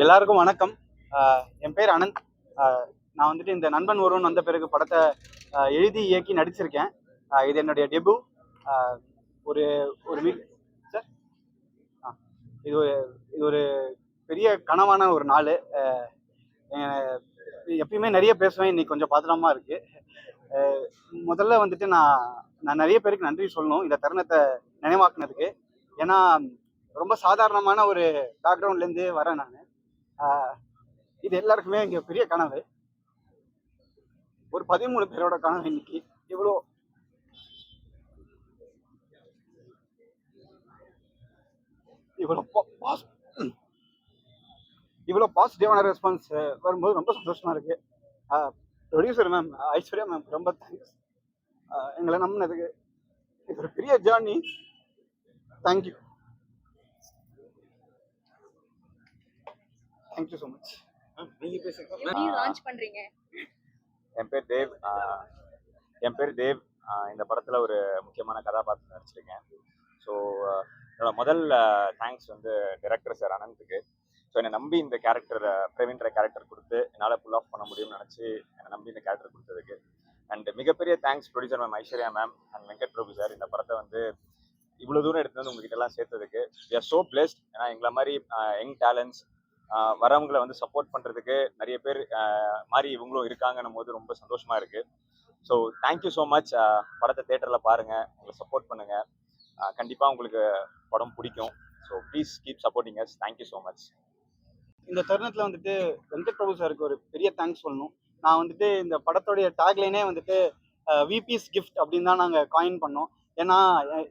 எல்லாருக்கும் வணக்கம். என் பேர் அனந்த். நான் வந்துட்டு இந்த நண்பன் ஒருவன் வந்த பிறகு படத்தை எழுதி இயக்கி நடிச்சிருக்கேன். இது என்னுடைய டெபு ஒரு ஒரு வீக் சார்? இது ஒரு இது ஒரு பெரிய கனவான ஒரு நாள். எப்பயுமே நிறைய பேசுவேன் இன்னைக்கு கொஞ்சம் பாத்திரமாக இருக்கு. முதல்ல வந்துட்டு நான் நான் நிறைய பேருக்கு நன்றி சொல்லணும் இந்த தருணத்தை நினைவாக்குனதுக்கு. ஏன்னா ரொம்ப சாதாரணமான ஒரு பேக்ரவுண்ட்லேருந்து வரேன் நான். இது எல்லாருக்குமே இங்கே பெரிய கனவு. ஒரு பதிமூணு பேரோட கனவு இன்னைக்கு. இவ்வளோ இவ்வளோ இவ்வளோ பாசிட்டிவான ரெஸ்பான்ஸ் வரும்போது ரொம்ப சந்தோஷமா இருக்கு. ப்ரொடியூசர் மேம் ஐஸ்வர்யா மேம் ரொம்ப தேங்க்ஸ் எங்களை நம்பினதுக்கு. இது ஒரு பெரிய journey thank you thank you so much நீங்க பேசுங்க. எப்படி லான்ச் பண்றீங்க? என் பேர் தேவ் என் பேர் தேவ் இந்த படத்தில் ஒரு முக்கியமான கதாபாத்திரம் நடிச்சிருக்கேன். ஸோ என்னோட முதல் தேங்க்ஸ் வந்து டைரக்டர் சார் அனந்துக்கு. ஸோ என்னை நம்பி இந்த கேரக்டர் பிரவீன்ற கேரக்டர் கொடுத்து என்னால் புல் ஆஃப் பண்ண முடியும்னு நினச்சி என்னை நம்பி இந்த கேரக்டர் கொடுத்ததுக்கு. அண்ட் மிகப்பெரிய thanks producer ma'am Aishwarya ma'am and Venkat Prabhu sir இந்த படத்தை வந்து இவ்வளோ தூரம் எடுத்து வந்து உங்ககிட்ட எல்லாம் சேர்த்ததுக்கு. வி ஆர் ஸோ பிளேஸ்ட் ஏன்னா எங்களை மாதிரி யங் டேலண்ட்ஸ் வரவங்களை வந்து சப்போர்ட் பண்ணுறதுக்கு நிறைய பேர் மாதிரி இவங்களும் இருக்காங்கன்னும் போது ரொம்ப சந்தோஷமாக இருக்குது ஸோ தேங்க்யூ ஸோ மச் படத்தை தேட்டரில் பாருங்கள் உங்களை சப்போர்ட் பண்ணுங்கள் கண்டிப்பாக உங்களுக்கு படம் பிடிக்கும். So please keep supporting us thank you so much இந்த தருணத்தில் வந்துட்டு வெங்கட் பிரபு சாருக்கு ஒரு பெரிய தேங்க்ஸ் சொல்லணும். நான் வந்துட்டு இந்த படத்துடைய டேக்லைனே வந்துட்டு விபிஸ் கிஃப்ட் அப்படின்னு தான் நாங்கள் காயின் பண்ணோம். ஏன்னா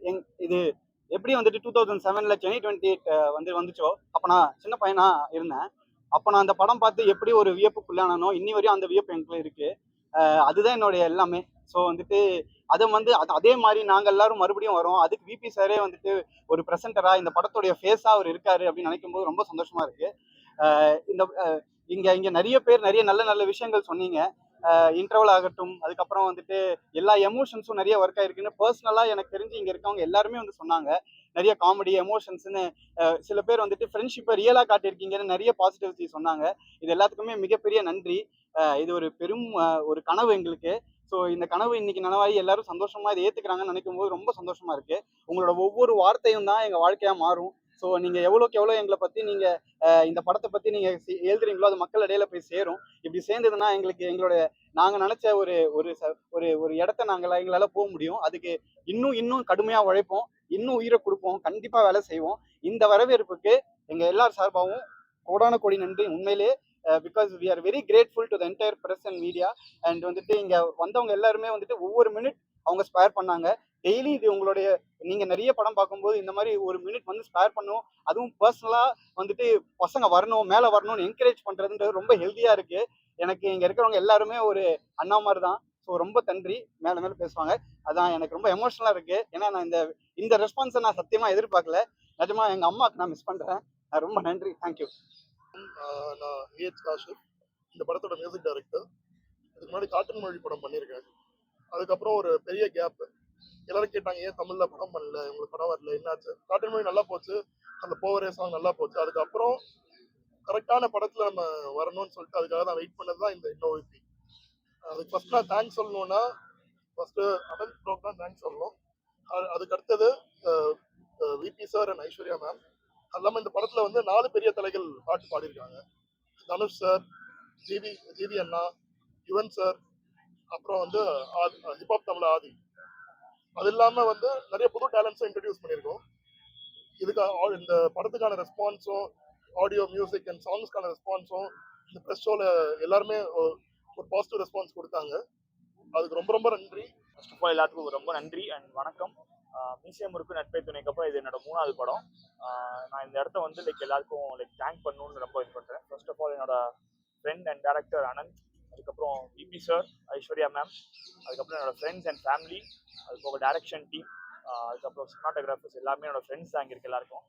எங் இது எப்படி வந்துட்டு டூ தௌசண்ட் செவனில் சென்னை டுவெண்ட்டி எயிட் வந்து வந்துச்சோ? அப்போ நான் சின்ன பையனா இருந்தேன். அப்போ நான் அந்த படம் பார்த்து எப்படி ஒரு வியப்புக்குள்ளானோ இன்னி வரையும் அந்த வியப்பு எனக்கு இருக்கு. அதுதான் என்னுடைய எல்லாமே. ஸோ வந்துட்டு அதை வந்து அது அதே மாதிரி நாங்கள் எல்லாரும் மறுபடியும் வரோம். அதுக்கு விபி சாரே வந்துட்டு ஒரு ப்ரெசென்டராக இந்த படத்துடைய ஃபேஸாக அவர் இருக்காரு அப்படின்னு நினைக்கும் போது ரொம்ப சந்தோஷமா இருக்கு. இந்த இங்கே இங்கே நிறைய பேர் நிறைய நல்ல நல்ல விஷயங்கள் சொன்னீங்க. இன்டர்வல் ஆகட்டும் அதுக்கப்புறம் வந்துட்டு எல்லா எமோஷன்ஸும் நிறைய ஒர்க் ஆயிருக்குன்னு பர்சனலாக எனக்கு தெரிஞ்சு இங்கே இருக்கவங்க எல்லாருமே வந்து சொன்னாங்க. நிறைய காமெடி எமோஷன்ஸ்னு சில பேர் வந்துட்டு ஃப்ரெண்ட்ஷிப்பை ரியலாக காட்டியிருக்கீங்கன்னு நிறைய பாசிட்டிவிட்டி சொன்னாங்க. இது எல்லாத்துக்குமே மிகப்பெரிய நன்றி. இது ஒரு பெரும் ஒரு கனவு எங்களுக்கு. ஸோ இந்த கனவு இன்னைக்கு நனவாகி எல்லாரும் சந்தோஷமா இதை ஏத்துக்கிறாங்கன்னு நினைக்கும் போது ரொம்ப சந்தோஷமா இருக்கு. உங்களோட ஒவ்வொரு வார்த்தையும் தான் எங்க வாழ்க்கையா மாறும். ஸோ நீங்கள் எவ்வளோக்கு எவ்வளோ எங்களை பற்றி நீங்கள் இந்த படத்தை பற்றி நீங்கள் எழுதுறீங்களோ அது மக்கள் இடையில போய் சேரும். இப்படி சேர்ந்ததுன்னா எங்களுக்கு எங்களோட நாங்கள் நினச்ச ஒரு ஒரு ச- ஒரு ஒரு இடத்த நாங்கள் எங்களால் போக முடியும். அதுக்கு இன்னும் இன்னும் கடுமையாக உழைப்போம். இன்னும் உயிரை கொடுப்போம். கண்டிப்பாக வேலை செய்வோம். இந்த வரவேற்புக்கு எங்கள் எல்லார் சார்பாகவும் கோடான கோடி நன்றி. உண்மையிலே because we are very grateful to the entire press and media and வந்துட்டு இங்கே வந்தவங்க எல்லாருமே வந்துட்டு ஒவ்வொரு மினிட் அவங்க ஸ்பேர் பண்ணாங்க. டெய்லி இது உங்களுடைய நீங்க நிறைய படம் பார்க்கும்போது இந்த மாதிரி ஒரு மினிட் வந்து ஸ்பேர் பண்ணும். அதுவும் பர்சனலா வந்துட்டு பசங்க வரணும் மேல வரணும்னு என்கரேஜ் பண்றதுன்றது ரொம்ப ஹெல்த்தியா இருக்கு. எனக்கு இங்க இருக்கிறவங்க எல்லாருமே ஒரு அண்ணா மாதிரி தான் ஸோ ரொம்ப நன்றி. மேல மேல பேசுவாங்க. அதான் எனக்கு ரொம்ப எமோஷனலா இருக்கு. ஏன்னா நான் இந்த இந்த ரெஸ்பான்ஸை நான் சத்தியமா எதிர்பார்க்கல. நிஜமா எங்க அம்மாவுக்கு நான் மிஸ் பண்றேன். நான் ரொம்ப நன்றி. தேங்க்யூ நான் ஏஎச் காஷிப். இந்த படத்தோட மியூசிக் டைரக்டர் இதுக்கு முன்னாடி காட்டன் மொழி படம் பண்ணியிருக்கேன். அதுக்கப்புறம் ஒரு பெரிய கேப் எல்லாரும் கேட்டாங்க ஏன் தமிழ்ல படம் பண்ணல? உங்களுக்கு படம் வரல? என்னாச்சு? காட்டன் மொழி நல்லா போச்சு. அந்த போவரே சாங் நல்லா போச்சு. அதுக்கப்புறம் கரெக்டான படத்துல நம்ம வரணும்னு சொல்லிட்டு அதுக்காக தான் வெயிட் பண்ணது தான் இந்த இன்னோவிபி. அதுக்கு ஃபர்ஸ்ட் நான் தேங்க்ஸ் சொல்லணும்னா ஃபர்ஸ்ட் அனந்த் ப்ரோக் தான் தேங்க்ஸ் சொல்லணும். அது- அதுக்கு அடுத்தது VP sir and Aishwarya ma'am அது இல்லாமல் இந்த படத்துல வந்து நாலு பெரிய தலைகள் பாட்டு பாடியிருக்காங்க. தனுஷ் சார் ஜிவி ஜிவி அண்ணா யுவன் சார் அப்புறம் வந்து ஹிப்ஹாப் தமிழ் ஆதி. அது இல்லாம வந்து நிறைய புது டேலண்ட்ஸும் இன்ட்ரடியூஸ் பண்ணியிருக்கோம். இதுக்கு இந்த படத்துக்கான ரெஸ்பான்ஸும் ஆடியோ மியூசிக் அண்ட் சாங்ஸ்க்கான ரெஸ்பான்ஸும் இந்த ப்ரெஸ் ஷோவில் எல்லாருமே ஒரு பாசிட்டிவ் ரெஸ்பான்ஸ் கொடுத்தாங்க. அதுக்கு ரொம்ப ரொம்ப நன்றி. ஃபர்ஸ்ட் ஆஃப் ஆல் எல்லாத்துக்கும் ரொம்ப நன்றி அண்ட் வணக்கம். மியூசியம் இருக்கு நட்பை துணைக்கப்போ இது என்னோட மூணாவது படம். நான் இந்த இடத்த வந்து லைக் எல்லாருக்கும் லைக் தேங்க் பண்ணணும்னு ரொம்ப இது பண்ணுறேன் ஃபர்ஸ்ட் ஆஃப் ஆல் என்னோட ஃப்ரெண்ட் அண்ட் டேரக்டர் அனந்த் அதுக்கப்புறம் பிபி சார் ஐஸ்வர்யா மேம் அதுக்கப்புறம் என்னோடய ஃப்ரெண்ட்ஸ் அண்ட் ஃபேமிலி அது போக டேரக்ஷன் டீம் அதுக்கப்புறம் சினிமாட்டோகிராஃபர்ஸ் எல்லாமே என்னோடய ஃப்ரெண்ட்ஸ் தான் இங்கே இருக்கு எல்லாருக்கும்.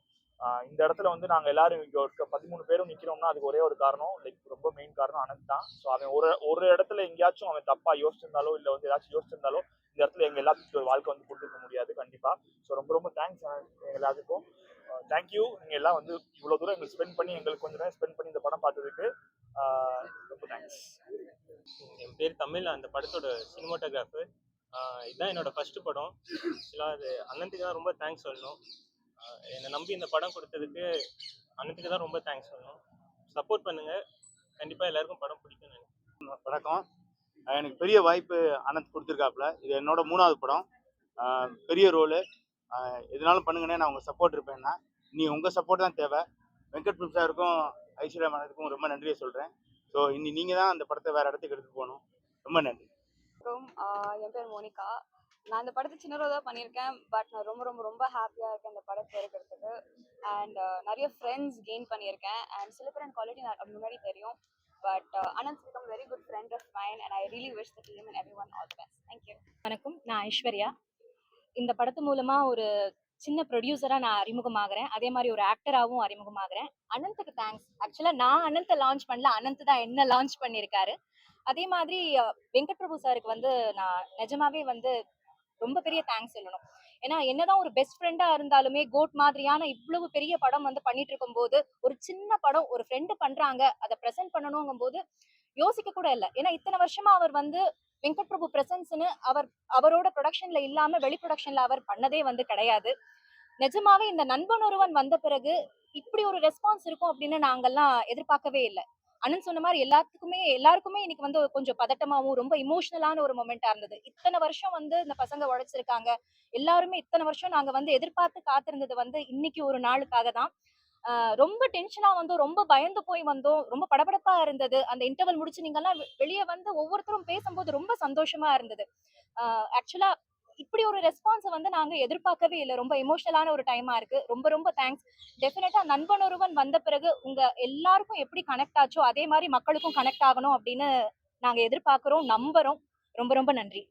இந்த இடத்துல வந்து நாங்கள் எல்லாரும் இங்கே ஒரு பதிமூணு பேரும் நிற்கிறோம்னா அதுக்கு ஒரே ஒரு காரணம் லைக் ரொம்ப மெயின் காரணம் அனந்த் தான். ஸோ அவன் ஒரு ஒரு இடத்துல எங்கேயாச்சும் அவன் தப்பாக யோசிச்சிருந்தாலோ இல்லை வந்து ஏதாச்சும் யோசிச்சிருந்தாலோ இந்த இடத்துல எங்கள் எல்லாத்துக்கும் ஒரு வாழ்க்கை வந்து கொடுத்துருக்க முடியாது கண்டிப்பாக ஸோ ரொம்ப ரொம்ப தேங்க்ஸ் எல்லாத்துக்கும். தேங்க்யூ நீங்கள் எல்லாம் வந்து இவ்வளோ தூரம் எங்களுக்கு ஸ்பெண்ட் பண்ணி எங்களுக்கு கொஞ்சம் நேரம் ஸ்பெண்ட் பண்ணி இந்த படம் பார்த்ததுக்கு. ரொம்ப தேங்க்ஸ் என் பேர் தமிழ் அந்த படத்தோட சினிமாட்டோகிராஃபர் இதுதான் என்னோட ஃபர்ஸ்ட் படம். ஆக்சுவலாக அது அண்ணனுக்கு தான் ரொம்ப தேங்க்ஸ் சொல்லணும். என்னை நம்பி இந்த படம் கொடுத்ததுக்கு அண்ணனுக்கு தான் ரொம்ப தேங்க்ஸ் சொல்லணும். சப்போர்ட் பண்ணுங்க. கண்டிப்பாக எல்லாருக்கும் படம் பிடிக்கும்னு நினைக்கிறேன். வணக்கம். எனக்கு பெரிய வாய்ப்பு அனந்த் கொடுத்துருக்காப்புல. இது என்னோட மூணாவது படம். பெரிய ரோலு எதுனாலும் பண்ணுங்கண்ணே நான் உங்கள் சப்போர்ட் இருப்பேன்னா. நீ உங்கள் சப்போர்ட் தான் தேவை. வெங்கட் பிரபு சாருக்கும் ஐஸ்வர்யா மேனத்துக்கும் ரொம்ப நன்றியை சொல்கிறேன் ஸோ இனி நீங்கள் தான் அந்த படத்தை வேறு இடத்துக்கு எடுத்துகிட்டு போகணும். ரொம்ப நன்றி. என் பேர் மோனிகா. நான் இந்த படத்தை சின்ன ரோல் தான் பண்ணியிருக்கேன். பட் நான் ரொம்ப ரொம்ப ரொம்ப ஹாப்பியாக இருக்கேன் இந்த படத்தை இருக்கிறதுக்கு அண்ட் நிறைய ஃப்ரெண்ட்ஸ் கெயின் பண்ணியிருக்கேன். அண்ட் சில பேர் எனக்கு குவாலிட்டி நான் முன்னாடி தெரியும். But Anand become very good friend of mine and I really wish the team and everyone all the best thank you வணக்கம். நான் ஐஸ்வர்யா. இந்த படத்து மூலமா ஒரு சின்ன ப்ரொடியூசராக நான் அறிமுகமாகறேன். அதே மாதிரி ஒரு ஆக்டராகவும் அறிமுகமாகறேன். அனந்துக்கு தேங்க்ஸ் ஆக்சுவலாக நான் அனந்தை லான்ச் பண்ணல. அனந்த் தான் என்ன லான்ச் பண்ணியிருக்காரு அதே மாதிரி வெங்கட் பிரபு சாருக்கு வந்து நான் நிஜமாவே வந்து ரொம்ப பெரிய தேங்க்ஸ் சொல்லணும். ஏன்னா என்னதான் ஒரு பெஸ்ட் ஃப்ரெண்டா இருந்தாலுமே கோட் மாதிரியான இவ்வளவு பெரிய படம் வந்து பண்ணிட்டு இருக்கும்போது ஒரு சின்ன படம் ஒரு ஃப்ரெண்டு பண்றாங்க. அதை ப்ரெசென்ட் பண்ணணுங்கும் போது யோசிக்க கூட இல்லை. ஏன்னா இத்தனை வருஷமா அவர் வந்து வெங்கட் பிரபு பிரசன்ஸ்னு அவர் அவரோட ப்ரொடக்ஷன்ல இல்லாம வெளி ப்ரொடக்ஷன்ல அவர் பண்ணதே வந்து கிடையாது. நிஜமாவே இந்த நண்பன் ஒருவன் வந்த பிறகு இப்படி ஒரு ரெஸ்பான்ஸ் இருக்கும் அப்படின்னு நாங்கெல்லாம் எதிர்பார்க்கவே இல்லை. அண்ணன் சொன்ன மாதிரி எல்லாத்துக்குமே எல்லாருக்குமே இன்னைக்கு வந்து கொஞ்சம் பதட்டமாவும் ரொம்ப இமோஷனலான ஒரு மொமெண்டா இருந்தது. இத்தனை வருஷம் வந்து இந்த பசங்க உழைச்சிருக்காங்க. எல்லாருமே இத்தனை வருஷம் நாங்க வந்து எதிர்பார்த்து காத்திருந்தது வந்து இன்னைக்கு ஒரு நாளுக்காக தான். ரொம்ப டென்ஷனா வந்தோம் ரொம்ப பயந்து போய் வந்தோம் ரொம்ப படபடப்பா இருந்தது. அந்த இன்டர்வல் முடிச்சு நீங்க எல்லாம் வெளியே வந்து ஒவ்வொருத்தரும் பேசும்போது ரொம்ப சந்தோஷமா இருந்தது. ஆக்சுவலா இப்படி ஒரு ரெஸ்பான்ஸ் வந்து நாங்க எதிர்பார்க்கவே இல்லை. ரொம்ப எமோஷனலான ஒரு டைமா இருக்கு. ரொம்ப ரொம்ப தேங்க்ஸ். டெஃபினட்டா நண்பன் ஒருவன் வந்த பிறகு உங்க எல்லாருக்கும் எப்படி கனெக்ட் ஆச்சோ அதே மாதிரி மக்களுக்கும் கனெக்ட் ஆகணும் அப்படின்னு நாங்க எதிர்பார்க்கிறோம் நம்புறோம். ரொம்ப ரொம்ப நன்றி.